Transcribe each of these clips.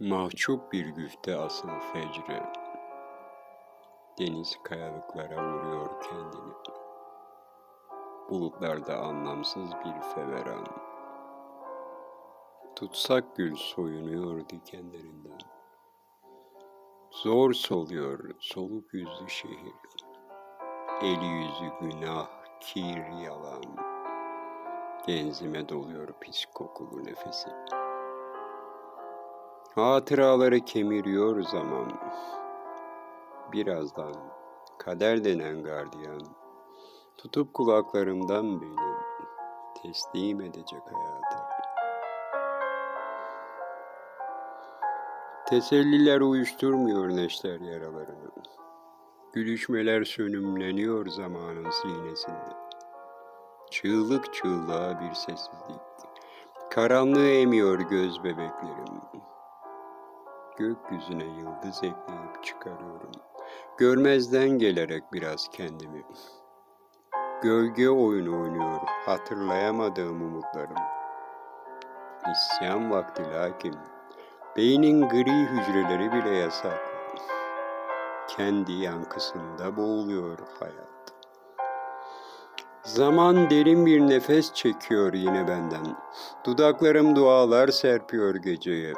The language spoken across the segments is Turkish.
Mahcup bir güfte asıl fecre, Deniz kayalıklara vuruyor kendini. Bulutlarda anlamsız bir feveran. Tutsak gül soyunuyor dikenlerinden. Zor soluyor soluk yüzlü şehir. Eli yüzü günah, kir, yalan. Genzime doluyor pis kokulu nefesi. Hatıraları kemiriyor zaman. Birazdan kader denen gardiyan tutup kulaklarımdan beni teslim edecek hayata. Teselliler uyuşturmuyor neşter yaralarını. Gülüşmeler sönümleniyor zamanın sinesinde. Çığlık çığlığa bir sessizlik. Karanlığı emiyor göz bebeklerim. Gökyüzüne yıldız ekleyip çıkarıyorum. Görmezden gelerek biraz kendimi. Gölge oyunu oynuyor hatırlayamadığım umutlarım. İsyan vakti lakin beynin gri hücreleri bile yasak. Kendi yankısında boğuluyor hayat. Zaman derin bir nefes çekiyor yine benden. Dudaklarım dualar serpiyor geceye.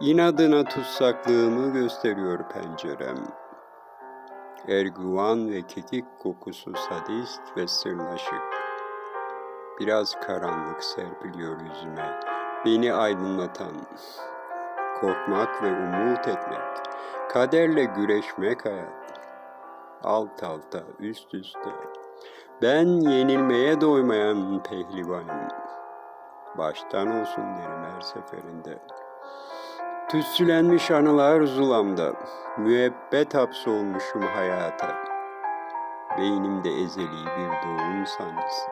İnadına tutsaklığımı gösteriyor pencerem. Erguvan ve kekik kokusu sadist ve sırnaşık. Biraz karanlık serpiliyor yüzüme. Beni aydınlatan. Korkmak ve umut etmek. Kaderle güreşmek hayat. Alt alta, üst üste. Ben yenilmeye doymayan pehlivanım. Baştan olsun derim her seferinde. Tütsülenmiş anılar zulamda, müebbet hapsolmuşum hayata. Beynimde ezeli bir doğum sancısı.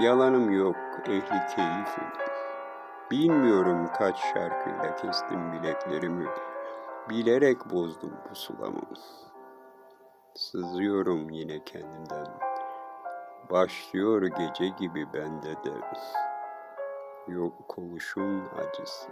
Yalanım yok, ehli keyfim. Bilmiyorum kaç şarkıyla kestim bileklerimi. Bilerek bozdum pusulamı. Sızıyorum yine kendimden. Başlıyor gece gibi bende de. Yok oluşun acısı.